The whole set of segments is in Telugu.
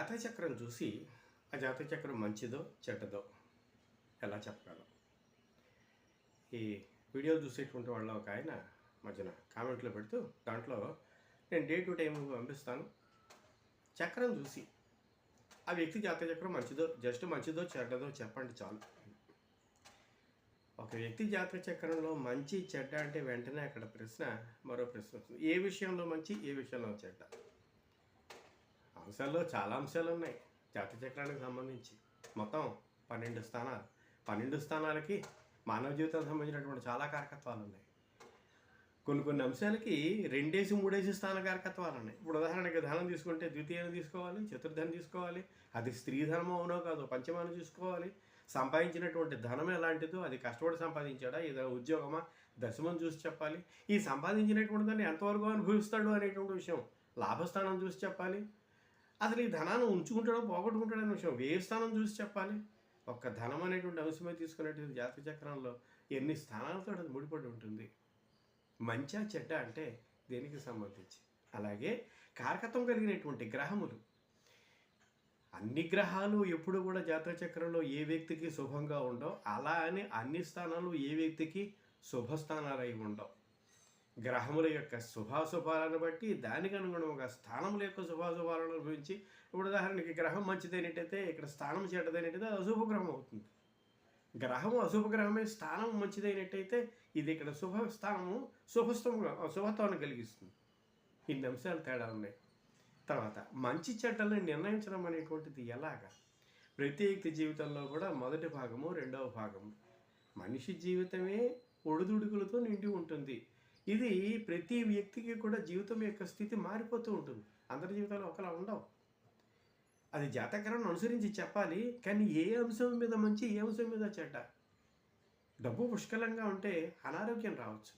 జాతక చక్రం చూసి ఆ జాతక చక్రం మంచిదో చెడ్డదో ఎలా చెప్పగలం? ఈ వీడియోలు చూసేటువంటి వాళ్ళ ఒక ఆయన మధ్యన కామెంట్లో పెడుతూ దాంట్లో నేను డే టు టైం పంపిస్తాను. చక్రం చూసి ఆ వ్యక్తి జాతక చక్రం మంచిదో జస్ట్ మంచిదో చెడ్డదో చెప్పండి చాలు. ఒక వ్యక్తి జాతక చక్రంలో మంచి చెడ్డ అంటే వెంటనే అక్కడ ప్రశ్న మరో ప్రశ్న వస్తుంది. ఏ విషయంలో మంచి ఏ విషయంలో చెడ్డ? అంశాల్లో చాలా అంశాలు ఉన్నాయి జాతి చక్రానికి సంబంధించి. మొత్తం పన్నెండు స్థానాలు. పన్నెండు స్థానాలకి మానవ జీవితానికి సంబంధించినటువంటి చాలా కారకత్వాలు ఉన్నాయి కొన్ని కొన్ని అంశాలకి రెండేసి మూడేసి స్థాన కారకత్వాలు ఉన్నాయి ఇప్పుడు ఉదాహరణకి ధనం తీసుకుంటే ద్వితీయాన్ని తీసుకోవాలి చతుర్థాన్ని తీసుకోవాలి అది స్త్రీ ధనమో అవునో కాదు పంచమాన్ని చూసుకోవాలి. సంపాదించినటువంటి ధనం ఎలాంటిదో అది కష్టపడి సంపాదించాడా ఏదైనా ఉద్యోగమా దశమం చూసి చెప్పాలి. ఈ సంపాదించినటువంటి దాన్ని ఎంతవరకు అనుభవిస్తాడు అనేటువంటి విషయం లాభస్థానం చూసి చెప్పాలి. అసలు ఈ ధనాన్ని ఉంచుకుంటాడో పోగొట్టుకుంటాడో అనే విషయం ఏ స్థానం చూసి చెప్పాలి. ఒక్క ధనం అనేటువంటి అంశమే తీసుకునేటువంటి జాతక చక్రంలో ఎన్ని స్థానాలతో అది ముడిపడి ఉంటుంది? మంచా చెడ్డ అంటే దేనికి సంబంధించి? అలాగే కారకత్వం కలిగినటువంటి గ్రహములు. అన్ని గ్రహాలు ఎప్పుడు కూడా జాతర చక్రంలో ఏ వ్యక్తికి శుభంగా ఉండవు. అలా అని అన్ని స్థానాలు ఏ వ్యక్తికి శుభస్థానాలు అయి ఉండవు. గ్రహముల యొక్క శుభాశుభాలను బట్టి దానికి అనుగుణంగా స్థానముల యొక్క శుభాశుభాలను అనుభవించి ఇప్పుడు ఉదాహరణకి గ్రహం మంచిదైనట్టయితే ఇక్కడ స్థానం చెడ్డదైనట్టయితే అది అశుభ గ్రహం అవుతుంది. గ్రహము అశుభ గ్రహమే స్థానం మంచిదైనట్టయితే ఇది ఇక్కడ శుభ స్థానము శుభస్థము శుభత్వాన్ని కలిగిస్తుంది. ఇన్ని అంశాలు తేడా ఉన్నాయి. తర్వాత మంచి చెడ్డలను నిర్ణయించడం అనేటువంటిది ఎలాగా? ప్రతి వ్యక్తి జీవితంలో కూడా మొదటి భాగము రెండవ భాగము. మనిషి జీవితమే ఒడిదుడుకులతో నిండి ఉంటుంది. ఇది ప్రతి వ్యక్తికి కూడా జీవితం యొక్క స్థితి మారిపోతూ ఉంటుంది. అందరి జీవితాలు ఒకలా ఉండవు. అది జాతకరణను అనుసరించి చెప్పాలి కానీ ఏ అంశం మీద మంచి ఏ అంశం మీద చెడ్డ? డబ్బు పుష్కలంగా ఉంటే అనారోగ్యం రావచ్చు.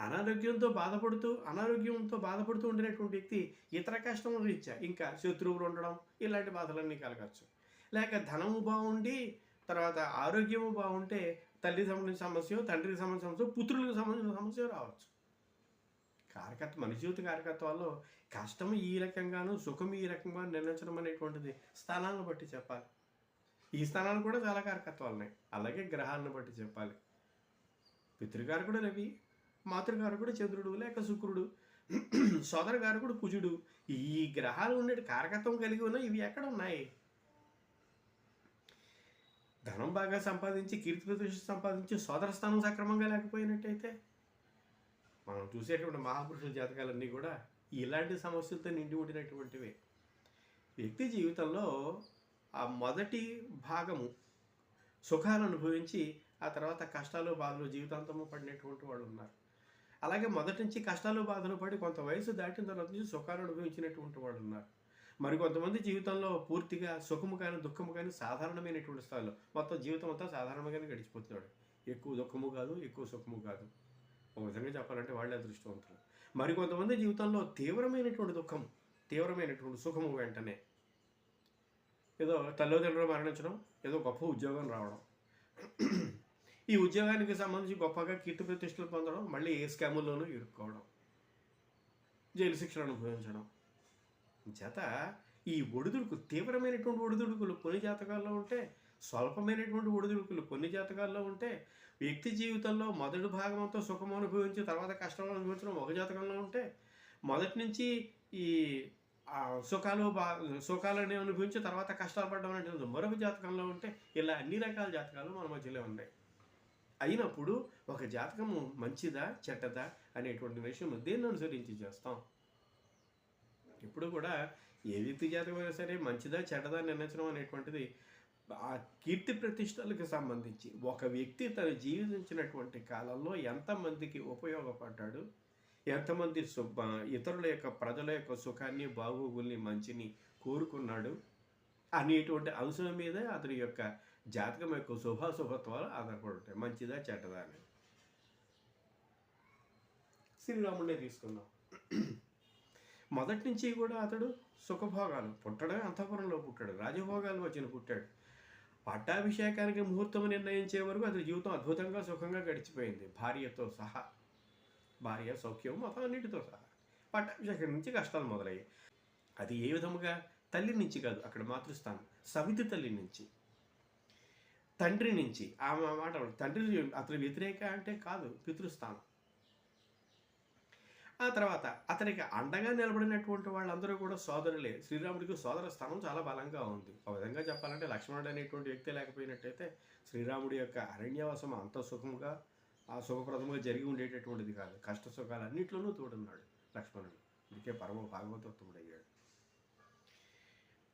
అనారోగ్యంతో బాధపడుతూ అనారోగ్యంతో బాధపడుతూ ఉండేటువంటి వ్యక్తి ఇతర కష్టం రీత్యా ఇంకా శత్రువులు ఉండడం ఇలాంటి బాధలన్నీ కలగచ్చు. లేక ధనము బాగుండి తర్వాత ఆరోగ్యము బాగుంటే తల్లికి సంబంధించిన సమస్య తండ్రికి సంబంధించిన సమస్య పుత్రులకు సంబంధించిన సమస్య రావచ్చు. కారకత్వ మనిషి జీవిత కారకత్వాల్లో కష్టం ఈ రకంగాను సుఖం ఈ రకంగా నిర్ణయించడం అనేటువంటిది స్థానాలను బట్టి చెప్పాలి. ఈ స్థానాలు కూడా చాలా కారకత్వాలు ఉన్నాయి అలాగే గ్రహాలను బట్టి చెప్పాలి. పితృకారకుడు రవి మాతృకారకుడు చంద్రుడు లేక శుక్రుడు సోదరకారకుడు కుజుడు. ఈ గ్రహాలు ఉండే కారకత్వం కలిగి ఉన్న ఇవి ఎక్కడ ఉన్నాయి? ధనం బాగా సంపాదించి కీర్తి ప్రతిష్ట సంపాదించి సోదర స్థానం సక్రమంగా లేకపోయినట్టయితే మనం చూసేటువంటి మహాపురుషుల జాతకాలన్నీ కూడా ఇలాంటి సమస్యలతో నిండి ఉండినటువంటివే. వ్యక్తి జీవితంలో ఆ మొదటి భాగము సుఖాలు అనుభవించి ఆ తర్వాత కష్టాలు బాధలు జీవితాంతము పడినటువంటి వాళ్ళు ఉన్నారు. అలాగే మొదటి నుంచి కష్టాలు బాధలు పడి కొంత వయసు దాటిన తర్వాత నుంచి సుఖాలు అనుభవించినటువంటి వాళ్ళు ఉన్నారు. మరి కొంతమంది జీవితంలో పూర్తిగా సుఖము కానీ దుఃఖము కానీ సాధారణమైనటువంటి స్థాయిలో మొత్తం జీవితం అంతా సాధారణంగానే గడిచిపోతున్నాడు. ఎక్కువ దుఃఖము కాదు ఎక్కువ సుఖము కాదు. ఒక విధంగా చెప్పాలంటే వాళ్ళే అదృష్టవంతులు. మరి కొంతమంది జీవితంలో తీవ్రమైనటువంటి దుఃఖం తీవ్రమైనటువంటి సుఖము వెంటనే ఏదో తల్లిదండ్రులు మరణించడం ఏదో గొప్ప ఉద్యోగం రావడం. ఈ ఉద్యోగానికి సంబంధించి గొప్పగా కీర్తి ప్రతిష్టలు పొందడం మళ్ళీ ఏ స్కాముల్లోనూ ఇరుక్కోవడం. జైలు శిక్షణ అనుభవించడం. చేత ఈ ఒడిదుడుకు తీవ్రమైనటువంటి ఒడిదుడుకులు కొన్ని జాతకాల్లో ఉంటే స్వల్పమైనటువంటి ఒడిదుడుకులు కొన్ని జాతకాల్లో ఉంటే వ్యక్తి జీవితంలో మొదటి భాగం అంతా సుఖం అనుభవించి తర్వాత కష్టం అనుభవించడం ఒక జాతకంలో ఉంటే మొదటి నుంచి ఈ సుఖాలు బా సుఖాలని అనుభవించి తర్వాత కష్టాలు పడడం అనేది మరొక జాతకంలో ఉంటే ఇలా అన్ని రకాల జాతకాలు మన మధ్యలో ఉన్నాయి. అయినప్పుడు ఒక జాతకము మంచిదా చెడ్డదా అనేటువంటి విషయం దేన్ని అనుసరించి చేస్తాం? ఇప్పుడు కూడా ఏ వ్యక్తి జాతకమైనా సరే మంచిదా చెడ్డదా నిర్ణయించడం అనేటువంటిది ఆ కీర్తి ప్రతిష్టలకు సంబంధించి ఒక వ్యక్తి తను జీవించినటువంటి కాలంలో ఎంతమందికి ఉపయోగపడ్డాడు ఎంతమంది శుభ ఇతరుల యొక్క ప్రజల యొక్క సుఖాన్ని బాగోగుల్ని మంచిని కోరుకున్నాడు అనేటువంటి అంశం మీద అతని యొక్క జాతకం యొక్క శుభాశుభత్వాలు ఆధారపడి ఉంటాయి. మంచిదా చెడ్డదా అని. శ్రీరాముడినే తీసుకుందాం. మొదటి నుంచి కూడా అతడు సుఖభోగాలు పుట్టడమే అంతఃపురంలో పుట్టాడు రాజభోగాలు వచ్చిన పుట్టాడు. పట్టాభిషేకానికి ముహూర్తం నిర్ణయించే వరకు అతని జీవితం అద్భుతంగా సుఖంగా గడిచిపోయింది. భార్యతో సహా భార్య సౌఖ్యం మొత్తం అన్నిటితో సహా. పట్టాభిషేకం నుంచి కష్టాలు మొదలయ్యాయి. అది ఏ విధముగా? తల్లి నుంచి కాదు అక్కడ మాతృస్థానం. సవితి తల్లి నుంచి. తండ్రి నుంచి. ఆమె మాట తండ్రి అతని వ్యతిరేక అంటే కాదు పితృస్థానం. ఆ తర్వాత అతనికి అండగా నిలబడినటువంటి వాళ్ళందరూ కూడా సోదరులే. శ్రీరాముడికి సోదర స్థానం చాలా బలంగా ఉంది. ఒక విధంగా చెప్పాలంటే లక్ష్మణుడు అనేటువంటి వ్యక్తి లేకపోయినట్టయితే శ్రీరాముడి యొక్క అరణ్యవాసం అంత సుఖముగా ఆ సుఖప్రదముగా జరిగి ఉండేటటువంటిది కాదు. కష్ట సుఖాలు అన్నింటిలోనూ తోడున్నాడు లక్ష్మణుడు. అందుకే పరమ భాగవతత్వముడు అయ్యాడు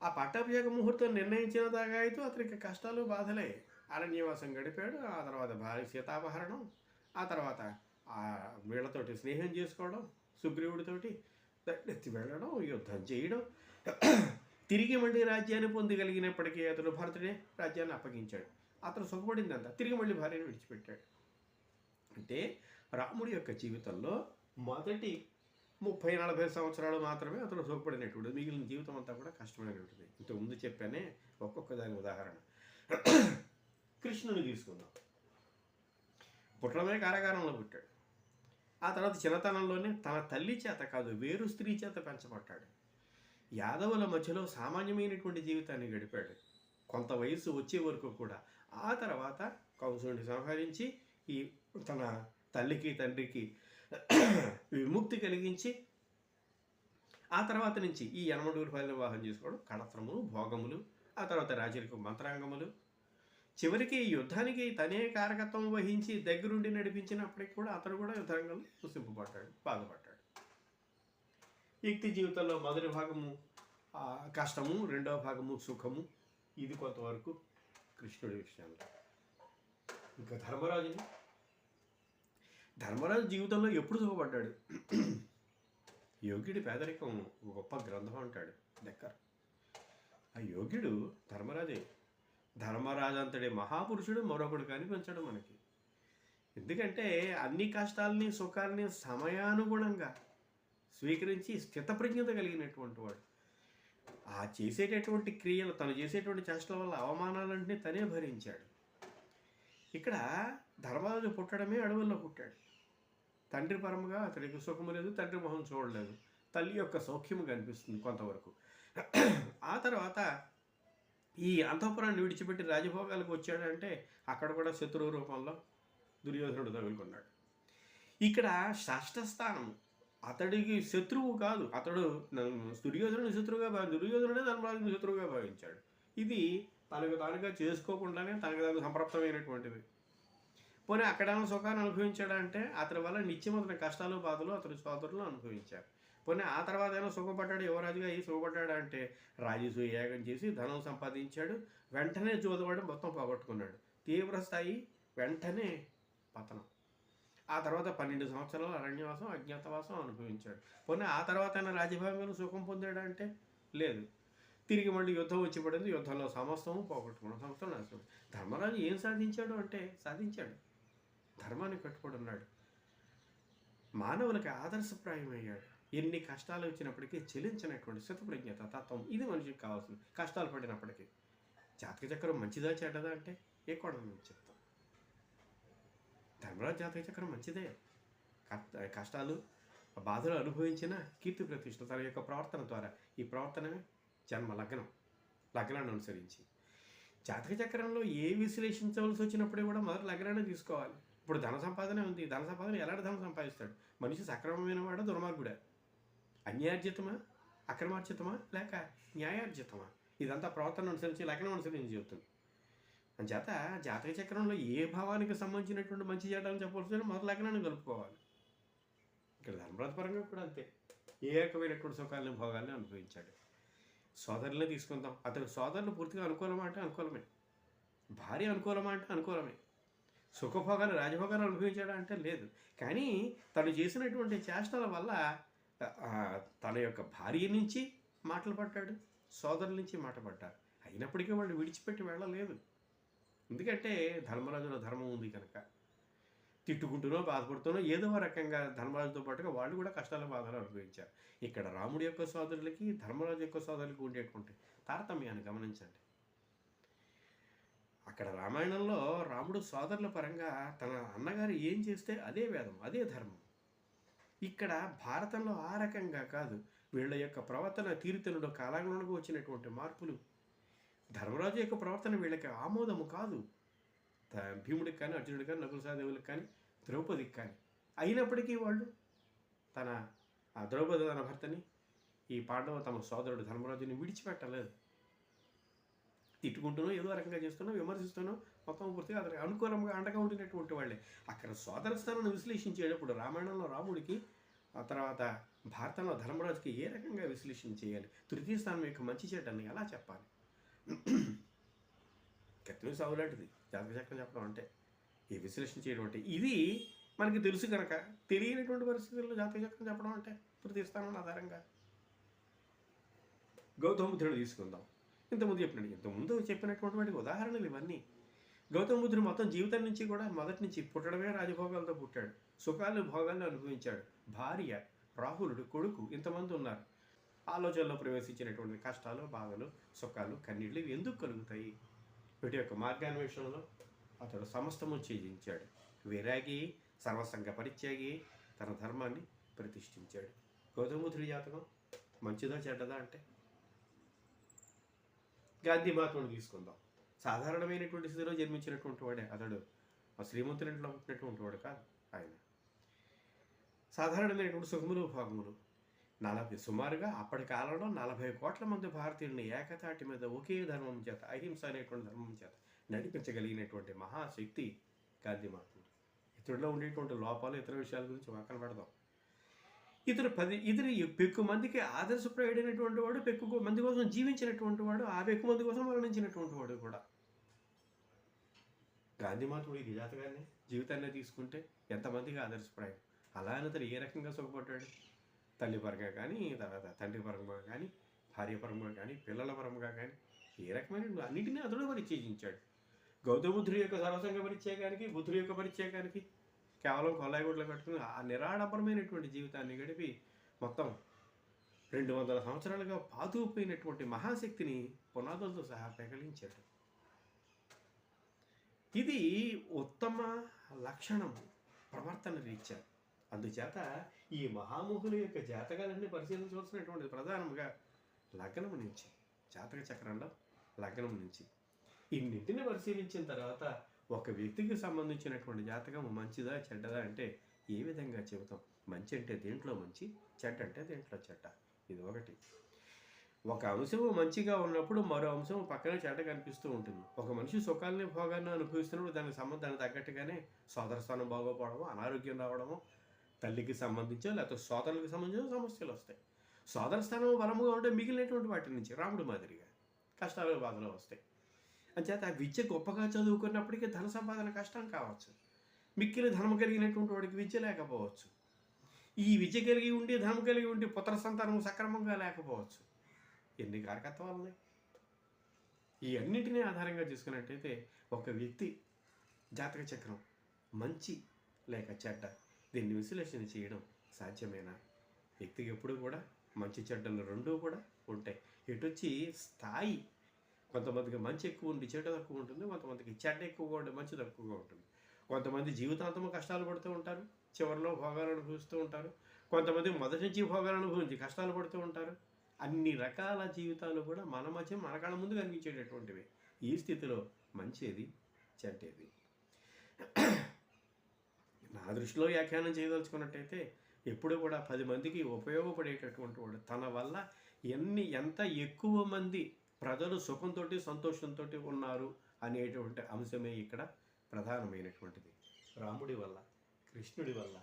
ఆ పట్టాభిషేక ముహూర్తం నిర్ణయించిన దాకా అయితే అతనికి కష్టాలు బాధలే. అరణ్యవాసం గడిపాడు. ఆ తర్వాత భారీ సీతాపహరణం. ఆ తర్వాత వీళ్ళతోటి స్నేహం చేసుకోవడం సుగ్రీవుడితోటి దండెత్తి వెళ్ళడం యుద్ధం చేయడం తిరిగి మళ్ళీ రాజ్యాన్ని పొందగలిగినప్పటికీ అతను భరతుడే రాజ్యాన్ని అప్పగించాడు. అతను సుఖపడిందంతా తిరిగి మళ్ళీ భార్యను విడిచిపెట్టాడు. అంటే రాముడి యొక్క జీవితంలో మొదటి ముప్పై నలభై సంవత్సరాలు మాత్రమే అతను సుఖపడినటువంటి మిగిలిన జీవితం అంతా కూడా కష్టమైనటువంటిది ఇంతకు ముందు చెప్పానే ఒక్కొక్క దాని ఉదాహరణ. కృష్ణుని తీసుకుందాం. పుట్టడమే కారాగారంలో పుట్టాడు. ఆ తర్వాత చిన్నతనంలోనే తన తల్లి చేత కాదు వేరు స్త్రీ చేత పెంచబడ్డాడు. యాదవుల మధ్యలో సామాన్యమైనటువంటి జీవితాన్ని గడిపాడు. కొంత వయసు వచ్చే వరకు కూడా. ఆ తర్వాత కంసుని సంహరించి ఈ తన తల్లికి తండ్రికి విముక్తి కలిగించి ఆ తర్వాత నుంచి ఈ యనమడూరు పల్లి వివాహం చేసుకోవడం కడత్రములు భోగములు ఆ తర్వాత రాజరిక మంత్రాంగములు చివరికి యుద్ధానికి తనే కారకత్వం వహించి దగ్గరుండి నడిపించినప్పటికి కూడా అతను కూడా యుద్ధరంగంలో కుసింపబడ్డాడు బాధపడ్డాడు. వ్యక్తి జీవితంలో మొదటి భాగము కష్టము రెండవ భాగము సుఖము ఇది కొంతవరకు కృష్ణుడి విషయంలో. ఇంకా ధర్మరాజుని? ధర్మరాజు జీవితంలో ఎప్పుడు సుఖపడ్డాడు? యోగ్యుడి పేదరికం గొప్ప గ్రంథం అంటాడు దెక్కర్ ఆ యోగ్యుడు ధర్మరాజే ధర్మరాజంతటి మహాపురుషుడు మరొకడు కనిపించడం మనకి. ఎందుకంటే అన్ని కష్టాలని సుఖాలని సమయానుగుణంగా స్వీకరించి స్థితప్రజ్ఞత కలిగినటువంటి వాడు. ఆ చేసేటటువంటి క్రియలు తను చేసేటువంటి చేష్టల వల్ల అవమానాలన్నీ తనే భరించాడు. ఇక్కడ ధర్మరాజు పుట్టడమే అడవుల్లో పుట్టాడు. తండ్రి పరముగా అతనికి సుఖము లేదు తండ్రి మొహం చూడలేదు. తల్లి యొక్క సౌఖ్యము కనిపిస్తుంది కొంతవరకు. ఆ తర్వాత ఈ అంతఃపురాన్ని విడిచిపెట్టి రాజభోగాలకు వచ్చాడంటే అక్కడ కూడా శత్రువు రూపంలో దుర్యోధనుడు తగులుకున్నాడు. ఇక్కడ షష్ఠస్థానం అతడికి శత్రువు కాదు. అతడు దుర్యోధనుడు శత్రువుగా భావి దుర్యోధనుడే ధర్మరాజుని శత్రువుగా భావించాడు. ఇది తనకు తానుగా చేసుకోకుండానే తనకు తాను సంప్రాప్తమైనటువంటిది. పోనీ అక్కడ సుఖాన్ని అనుభవించాడంటే అతని వల్ల నిత్యం అతని కష్టాలు బాధలు అతని సోదరులు అనుభవించారు పోనీ ఆ తర్వాత ఏమో సుఖపడ్డాడు? యువరాజుగా ఈ సుఖపడ్డాడు అంటే రాజీసు యాగం చేసి ధనం సంపాదించాడు వెంటనే జోదవాడు మొత్తం పోగొట్టుకున్నాడు. తీవ్ర స్థాయి వెంటనే పతనం. ఆ తర్వాత పన్నెండు సంవత్సరాలు అరణ్యవాసం అజ్ఞాతవాసం అనుభవించాడు. పోనీ ఆ తర్వాత ఆయన రాజభాగంలో సుఖం పొందాడు అంటే లేదు. తిరిగి మళ్ళీ యుద్ధం వచ్చి పడింది యుద్ధంలో సమస్తము పోగొట్టుకున్నాడు సంవత్సరం నాశనం. ధర్మరాజు ఏం సాధించాడు అంటే సాధించాడు. ధర్మాన్ని కట్టుబడి ఉన్నాడు. మానవులకి ఆదర్శప్రాయమయ్యాడు. ఎన్ని కష్టాలు వచ్చినప్పటికీ చెలించినటువంటి శతప్రజ్ఞత తత్వం ఇది మనిషికి కావాల్సింది. కష్టాలు పడినప్పటికీ. జాతక చక్రం మంచిదా చెడ్డదా అంటే ఏ కోణం నుంచి చెప్తాం? ధర్మరాజు జాతక చక్రం మంచిదే. కష్టాలు బాధలు అనుభవించిన కీర్తి ప్రతిష్ట తన యొక్క ప్రవర్తన ద్వారా ఈ ప్రవర్తనమే జన్మ లగ్నం లగ్నాన్ని అనుసరించి. జాతక చక్రంలో ఏ విశ్లేషించవలసి వచ్చినప్పుడు కూడా మొదటి లగ్నాన్ని తీసుకోవాలి. ఇప్పుడు ధన సంపాదన ఉంది. ధన సంపాదన ఎలాంటి ధనం సంపాదిస్తాడు? మనిషి సక్రమమైన వాడు దుర్మార్గుడే? అన్యార్జితమా అక్రమార్జితమా? లేక న్యాయార్జితమా? ఇదంతా ప్రవర్తన అనుసరించి లగ్నం అనుసరించి చెబుతుంది. అంచేత జాతక చక్రంలో ఏ భావానికి సంబంధించినటువంటి మంచి చేయడానికి చెప్పవలసిన మొదటి లగ్నాన్ని కలుపుకోవాలి. ఇక్కడ ధర్మరథపరంగా కూడా అంతే. ఏ రకమైనటువంటి సుఖాలని భోగాల్ని అనుభవించాడు. సోదరులే తీసుకుందాం. అతని సోదరులు పూర్తిగా అనుకూలమా అంటే అనుకూలమే. భార్య అనుకూలమా అంటే అనుకూలమే. సుఖభోగాలు రాజభోగాలు అనుభవించాడా అంటే లేదు. కానీ తను చేసినటువంటి చేష్టల వల్ల తన యొక్క భార్య నుంచి మాటలు పడ్డాడు సోదరుల నుంచి మాట పడ్డారు అయినప్పటికీ వాళ్ళు విడిచిపెట్టి వెళ్ళలేదు. ఎందుకంటే ధర్మరాజులో ధర్మం ఉంది కనుక. తిట్టుకుంటూనో బాధపడుతూనో ఏదో ఒక రకంగా ధర్మరాజుతో పాటుగా వాళ్ళు కూడా కష్టాలు బాధలు అనుభవించారు. ఇక్కడ రాముడి యొక్క సోదరులకి ధర్మరాజు యొక్క సోదరులకి ఉండేటువంటి తారతమ్యాన్ని గమనించండి. అక్కడ రామాయణంలో రాముడు సోదరుల పరంగా తన అన్నగారు ఏం చేస్తే అదే వేదం అదే ధర్మం. ఇక్కడ భారతంలో ఆ రకంగా కాదు. వీళ్ళ యొక్క ప్రవర్తన తీరుతెనుడు కాలంలోనికి వచ్చినటువంటి మార్పులు. ధర్మరాజు యొక్క ప్రవర్తన వీళ్ళకి ఆమోదము కాదు. భీముడికి కానీ అర్జునుడికి కానీ నకుల సహదేవులకు కానీ ద్రౌపదికి కానీ. అయినప్పటికీ వాళ్ళు తన ఆ ద్రౌపది తన భర్తని ఈ పాండవ తమ సోదరుడు ధర్మరాజుని విడిచిపెట్టలేదు. తిట్టుకుంటూనో ఏదో రకంగా చేస్తున్నా విమర్శిస్తూనో మొత్తం పూర్తిగా అతనికి అనుకూలంగా అండగా ఉండినటువంటి వాళ్ళే. అక్కడ సోదర స్థానాన్ని విశ్లేషించేటప్పుడు రామాయణంలో రాముడికి ఆ తర్వాత భారతంలో ధర్మరాజుకి ఏ రకంగా విశ్లేషణ చేయాలి? తృతీయ స్థానం యొక్క మంచి చెడ్డని ఎలా చెప్పాలి? కత్తిని సాగు లాంటిది. జాతక చక్రం చెప్పడం అంటే ఈ విశ్లేషణ చేయడం అంటే. ఇది మనకి తెలుసు కనుక తెలియనటువంటి పరిస్థితుల్లో జాతక చక్రం చెప్పడం అంటే తృతీయ స్థానం ఆధారంగా. గౌతమ బుద్ధుడు తీసుకుందాం. ఇంతకుముందు చెప్పినాడు ఇంతకుముందు చెప్పినటువంటి వాటికి ఉదాహరణలు ఇవన్నీ. గౌతమ బుద్ధుడు మొత్తం జీవితం నుంచి కూడా మొదటి నుంచి పుట్టడమే రాజభోగాలతో పుట్టాడు. సుఖాలు భోగాలను అనుభవించాడు. భార్య రాహులుడు కొడుకు ఇంతమంది ఉన్నారు. ఆలోచనలో ప్రవేశించినటువంటి కష్టాలు బాధలు సుఖాలు కన్నీళ్ళు ఇవి ఎందుకు కలుగుతాయి? వీటి యొక్క మార్గాన్వేషణలో అతడు సమస్తము ఛేదించాడు విరాగి సర్వసంగ పరిత్యాగి తన ధర్మాన్ని ప్రతిష్ఠించాడు. గౌతమ బుద్ధుడి జాతకం మంచిదా చెడ్డదా అంటే? గాంధీ మహాత్ముడు తీసుకుందాం. సాధారణమైనటువంటి స్థితిలో జన్మించినటువంటి వాడే అతడు. ఆ శ్రీమంతునింట్లో పుట్టినటువంటి వాడు కాదు ఆయన. సాధారణమైనటువంటి సుఖములు భాగములు. నలభై సుమారుగా అప్పటి కాలంలో నలభై కోట్ల మంది భారతీయుల్ని ఏకతాటి మీద ఒకే ధర్మం చేత అహింస అనేటువంటి ధర్మం చేత నడిపించగలిగినటువంటి మహాశక్తి గాంధీ మహాత్ముడు ఇతడిలో ఉండేటువంటి లోపాలు ఇతర విషయాల గురించి పక్కన పెడదాం. ఇతరు పది ఇతరు పెక్కు మందికి ఆదర్శప్రాయుడైనటువంటి వాడు పెక్కు మంది కోసం జీవించినటువంటి వాడు ఆ పెక్కు మంది కోసం మరణించినటువంటి వాడు కూడా. గాంధీ మాతుడు ఈ జాతకాన్ని జీవితాన్ని తీసుకుంటే ఎంతమందికి ఆదర్శప్రాయం? అలా అతను ఏ రకంగా సుఖపడ్డాడు? తల్లి పరంగా కానీ తర్వాత తండ్రి పరంగా కానీ భార్య పరంగా కానీ పిల్లల పరంగా కానీ ఏ రకమైన అన్నింటినీ అతడు పరిచయించాడు గౌతమ బుద్ధుడి యొక్క సర్వసంగ పరిచయానికి బుద్ధుడి యొక్క పరిచయానికి కేవలం కొల్లాయిగుడ్లు కట్టుకుని ఆ నిరాడంబరమైనటువంటి జీవితాన్ని గడిపి మొత్తం రెండు వందల సంవత్సరాలుగా పాతుకుపోయినటువంటి మహాశక్తిని పునాదులతో సహా పెకలించాడు ఇది ఉత్తమ లక్షణం ప్రవర్తన రీత్యా. అందుచేత ఈ మహామోహుల యొక్క జాతకాలన్నీ పరిశీలించవలసినటువంటి ప్రధానంగా లగ్నం నుంచి జాతక చక్రంలో లగ్నం నుంచి. ఇన్నింటిని పరిశీలించిన తర్వాత ఒక వ్యక్తికి సంబంధించినటువంటి జాతకం మంచిదా చెడ్డదా అంటే ఏ విధంగా చెబుతాం? మంచి అంటే దేంట్లో మంచి చెడ్డ అంటే దేంట్లో చెడ్డ? ఇది ఒకటి. ఒక అంశం మంచిగా ఉన్నప్పుడు మరో అంశం పక్కన చెడ్డ కనిపిస్తూ ఉంటుంది. ఒక మనిషి సుఖాలని భోగాన్ని అనుభవిస్తున్నప్పుడు దానికి సంబంధానికి తగ్గట్టుగానే సోదరస్థానం బాగోపోవడము అనారోగ్యం రావడము తల్లికి సంబంధించో లేకపోతే సోదరులకు సంబంధించిన సమస్యలు వస్తాయి. సోదర స్థానం బలముగా ఉంటే మిగిలినటువంటి వాటి నుంచి రాముడు మాదిరిగా కష్టాలు బాధలు వస్తాయి. అంచేత ఆ విద్య గొప్పగా చదువుకున్నప్పటికీ ధన సంపాదన కష్టం కావచ్చు. మిక్కిలి ధనం కలిగినటువంటి వాడికి విద్య లేకపోవచ్చు. ఈ విద్య కలిగి ఉండి ధనం కలిగి ఉండి పుత్ర సంతానం సక్రమంగా లేకపోవచ్చు. ఎన్ని కారకత్వాలు ఉన్నాయి? ఈ అన్నింటినీ ఆధారంగా చూసుకున్నట్టయితే ఒక వ్యక్తి జాతక చక్రం మంచి లేక చెడ్డ దీన్ని విశ్లేషణ చేయడం సాధ్యమేనా? వ్యక్తికి ఎప్పుడు కూడా మంచి చెడ్డలు రెండూ కూడా ఉంటాయి. ఎటొచ్చి స్థాయి కొంతమందికి మంచి ఎక్కువ ఉండి చెడ్డ తక్కువ ఉంటుంది కొంతమందికి చెడ్డ ఎక్కువగా ఉండి మంచి తక్కువగా ఉంటుంది. కొంతమంది జీవితాంతము కష్టాలు పడుతూ ఉంటారు చివరిలో భోగాలు అనుభవిస్తూ ఉంటారు. కొంతమంది మొదటి నుంచి భోగాలు అనుభవించి కష్టాలు పడుతూ ఉంటారు. అన్ని రకాల జీవితాలు కూడా మన మధ్య మన కళ్ళ ముందు కనిపించేటటువంటివి. ఈ స్థితిలో మంచిది చెడ్డేది. నా దృష్టిలో వ్యాఖ్యానం చేయదలుచుకున్నట్టయితే ఎప్పుడు కూడా పది మందికి ఉపయోగపడేటటువంటి వాడు తన వల్ల ఎన్ని ఎంత ఎక్కువ మంది ప్రజలు సుఖంతో సంతోషంతో ఉన్నారు అనేటువంటి అంశమే ఇక్కడ ప్రధానమైనటువంటిది. రాముడి వల్ల కృష్ణుడి వల్ల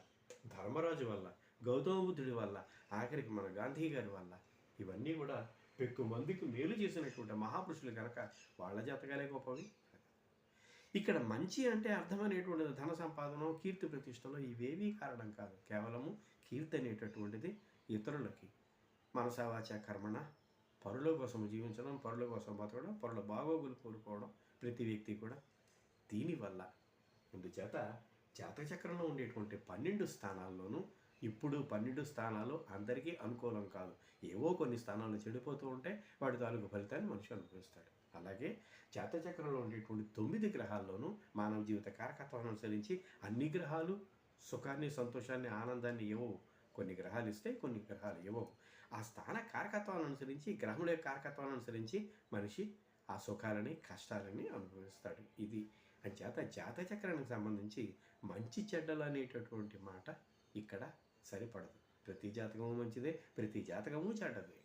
ధర్మరాజు వల్ల గౌతమ బుద్ధుడి వల్ల ఆఖరికి మన గాంధీ గారి వల్ల ఇవన్నీ కూడా ఎక్కువ మందికి మేలు చేసినటువంటి మహాపురుషులు కనుక వాళ్ళ జాతకాలే గొప్పవి. ఇక్కడ మంచి అంటే అర్థమనేటువంటిది ధన సంపాదన కీర్తి ప్రతిష్టలో ఇవేవీ కారణం కాదు. కేవలము కీర్తి అనేటటువంటిది ఇతరులకి. మనసావాచ కర్మణ పరుల కోసం జీవించడం పరుల కోసం బతకడం పరుల బాగోగులు కోరుకోవడం ప్రతి వ్యక్తి కూడా దీనివల్ల. అందుచేత జాతక చక్రంలో ఉండేటువంటి పన్నెండు స్థానాల్లోనూ ఇప్పుడు పన్నెండు స్థానాలు అందరికీ అనుకూలం కాదు. ఏవో కొన్ని స్థానాలు చెడిపోతూ ఉంటే వాటి తాలూకు ఫలితాన్ని మనిషి అనుభవిస్తాడు. అలాగే జాతచక్రంలో ఉండేటువంటి తొమ్మిది గ్రహాల్లోనూ మానవ జీవిత కారకత్వాన్ని అనుసరించి అన్ని గ్రహాలు సుఖాన్ని సంతోషాన్ని ఆనందాన్ని ఏవో కొన్ని గ్రహాలు ఇస్తాయి కొన్ని గ్రహాలు ఇవ్వవు ఆ స్థాన కారకత్వాన్ని అనుసరించి గ్రహముల యొక్క కారకత్వాన్ని అనుసరించి మనిషి ఆ సుఖాలని కష్టాలని అనుభవిస్తాడు. ఇది అంచేత జాత చక్రానికి సంబంధించి మంచి చెడ్డలు అనేటటువంటి మాట ఇక్కడ సరిపడదు. ప్రతి జాతకము మంచిదే ప్రతి జాతకము చెడ్డదే.